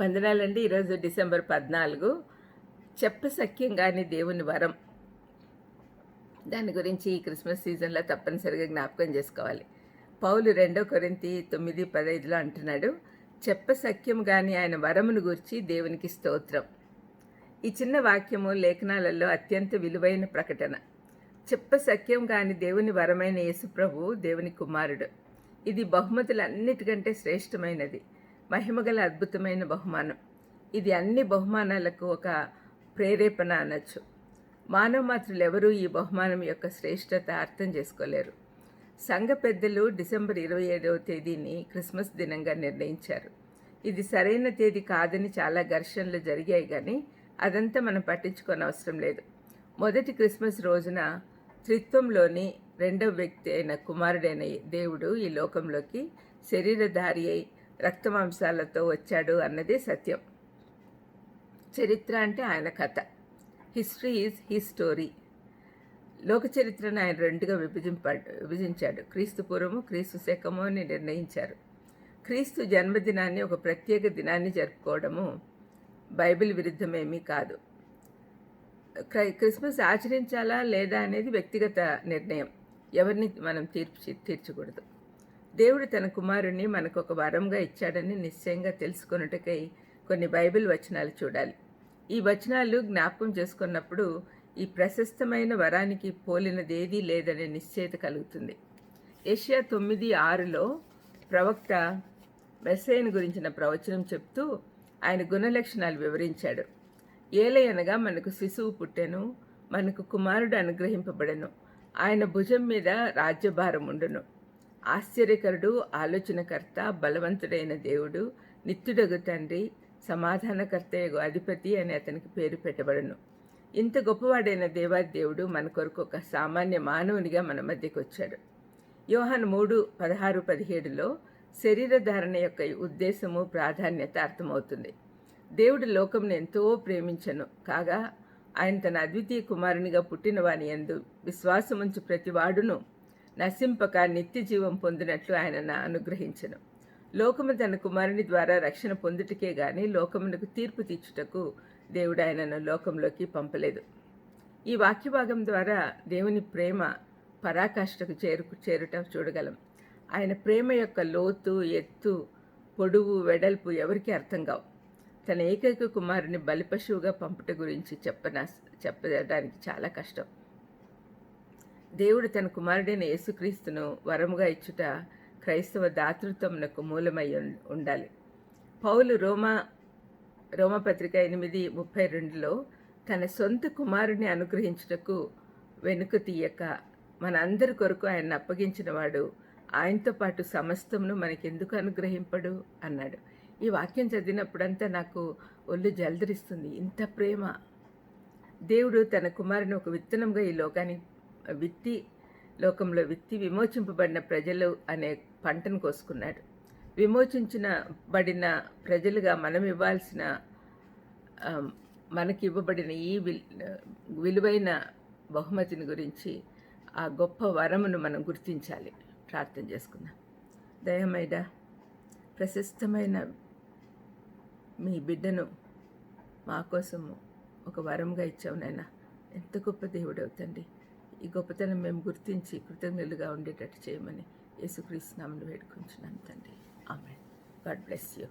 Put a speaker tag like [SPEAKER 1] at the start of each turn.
[SPEAKER 1] వందనాలండి. ఈరోజు డిసెంబర్ పద్నాలుగు. చెప్ప సఖ్యం దేవుని వరం. దాని గురించి ఈ క్రిస్మస్ సీజన్లో తప్పనిసరిగా జ్ఞాపకం చేసుకోవాలి. పౌలు రెండో కొరింతి తొమ్మిది పదైదులో అంటున్నాడు చెప్ప సఖ్యం కానీ ఆయన వరమును గురించి దేవునికి స్తోత్రం. ఈ చిన్న వాక్యము లేఖనాలలో అత్యంత విలువైన ప్రకటన. చెప్ప సఖ్యం కాని దేవుని వరమైన యేసుప్రభు దేవుని కుమారుడు. ఇది బహుమతులన్నిటికంటే శ్రేష్టమైనది. మహిమగల అద్భుతమైన బహుమానం. ఇది అన్ని బహుమానాలకు ఒక ప్రేరేపణ అనొచ్చు. మానవ మాత్రులు ఎవరూ ఈ బహుమానం యొక్క శ్రేష్టత అర్థం చేసుకోలేరు. సంఘ పెద్దలు డిసెంబర్ ఇరవై ఏడవ తేదీని క్రిస్మస్ దినంగా నిర్ణయించారు. ఇది సరైన తేదీ కాదని చాలా ఘర్షణలు జరిగాయి కానీ అదంతా మనం పట్టించుకోని అవసరం లేదు. మొదటి క్రిస్మస్ రోజున త్రిత్వంలోని రెండవ వ్యక్తి అయిన కుమారుడైన దేవుడు ఈ లోకంలోకి శరీరధారి అయి రక్తమాంసాలతో వచ్చాడు అన్నదే సత్యం. చరిత్ర అంటే ఆయన కథ. History is he story. లోక చరిత్రను ఆయన రెండుగా విభజింపాడు విభజించాడు. క్రీస్తు పూర్వము క్రీస్తు శకము అని నిర్ణయించారు. క్రీస్తు జన్మదినాన్ని ఒక ప్రత్యేక దినాన్ని జరుపుకోవడము బైబిల్ విరుద్ధమేమీ కాదు. క్రిస్మస్ ఆచరించాలా లేదా అనేది వ్యక్తిగత నిర్ణయం. ఎవరిని మనం తీర్చి తీర్చకూడదు. దేవుడు తన కుమారుణ్ణి మనకు ఒక వరంగా ఇచ్చాడని నిశ్చయంగా తెలుసుకున్నట్టుకై కొన్ని బైబిల్ వచనాలు చూడాలి. ఈ వచనాలు జ్ఞాపకం చేసుకున్నప్పుడు ఈ ప్రశస్తమైన వరానికి పోలినదేదీ లేదనే నిశ్చయత కలుగుతుంది. ఏషియా తొమ్మిది ఆరులో ప్రవక్త మెస్సైన్ గురించిన ప్రవచనం చెప్తూ ఆయన గుణలక్షణాలు వివరించాడు. ఏలయనగా మనకు శిశువు పుట్టెను మనకు కుమారుడు అనుగ్రహింపబడెను ఆయన భుజం మీద రాజ్యభారం ఉండును. ఆశ్చర్యకరుడు ఆలోచనకర్త బలవంతుడైన దేవుడు నిత్యుడగు తండ్రి సమాధానకర్తయగు అధిపతి అని అతనికి పేరు పెట్టబడను. ఇంత గొప్పవాడైన దేవాదేవుడు మన కొరకు ఒక సామాన్య మానవునిగా మన మధ్యకు వచ్చాడు. యోహన్ మూడు పదహారు పదిహేడులో శరీర ధారణ యొక్క ఉద్దేశము ప్రాధాన్యత అర్థమవుతుంది. దేవుడు లోకంను ఎంతో ప్రేమించను. కాగా ఆయన తన అద్వితీయ కుమారునిగా పుట్టిన వాని ఎందు ప్రతి ప్రతివాడును నశింపక నిత్య జీవం పొందినట్లు ఆయన అనుగ్రహించను. లోకము తన కుమారుని ద్వారా రక్షణ పొందుటకే గాని లోకమునకు తీర్పు తీర్చుటకు దేవుడు ఆయనను లోకంలోకి పంపలేదు. ఈ వాక్యభాగం ద్వారా దేవుని ప్రేమ పరాకాష్ఠకు చేరు చేరుట చూడగలం. ఆయన ప్రేమ యొక్క లోతు ఎత్తు పొడువు వెడల్పు ఎవరికి అర్థం కావు. తన ఏకైక కుమారుని బలిపశువుగా పంపుట గురించి చెప్పన చెప్పడానికి చాలా కష్టం. దేవుడు తన కుమారుడైన యేసుక్రీస్తును వరముగా ఇచ్చుట క్రైస్తవ దాతృత్వమునకు మూలమై ఉండాలి. పౌలు రోమా రోమపత్రిక ఎనిమిది ముప్పై రెండులో తన సొంత కుమారుని అనుగ్రహించుటకు వెనుక తీయక మనందరి కొరకు ఆయన అప్పగించిన వాడు ఆయనతో పాటు సమస్తమును మనకెందుకు అనుగ్రహింపడు? అన్నాడు. ఈ వాక్యం చదివినప్పుడంతా నాకు ఒళ్ళు జలదరిస్తుంది. ఇంత ప్రేమ. దేవుడు తన కుమారుని ఒక విత్తనంగా ఈ లోకానికి విత్తి లోకంలో విత్తి విమోచింపబడిన ప్రజలు అనే పంటను కోసుకున్నాడు. విమోచించిన బడిన ప్రజలుగా మనం ఇవ్వాల్సిన మనకి ఇవ్వబడిన ఈ విలువైన బహుమతిని గురించి ఆ గొప్ప వరమును మనం గుర్తించాలి. ప్రార్థన చేసుకుందాం. దయమైడ ప్రశస్తమైన మీ బిడ్డను మా కోసము ఒక వరంగా ఇచ్చావు నాయన. ఎంత గొప్ప దేవుడు అవుతండి ఈ గొప్పతనం మేము గుర్తించి కృతజ్ఞులుగా ఉండేటట్టు చేయమని యేసుక్రీస్తు నామను వేడుకుంటున్నాను తండ్రి. ఆమె గాడ్ బ్లెస్ యూ.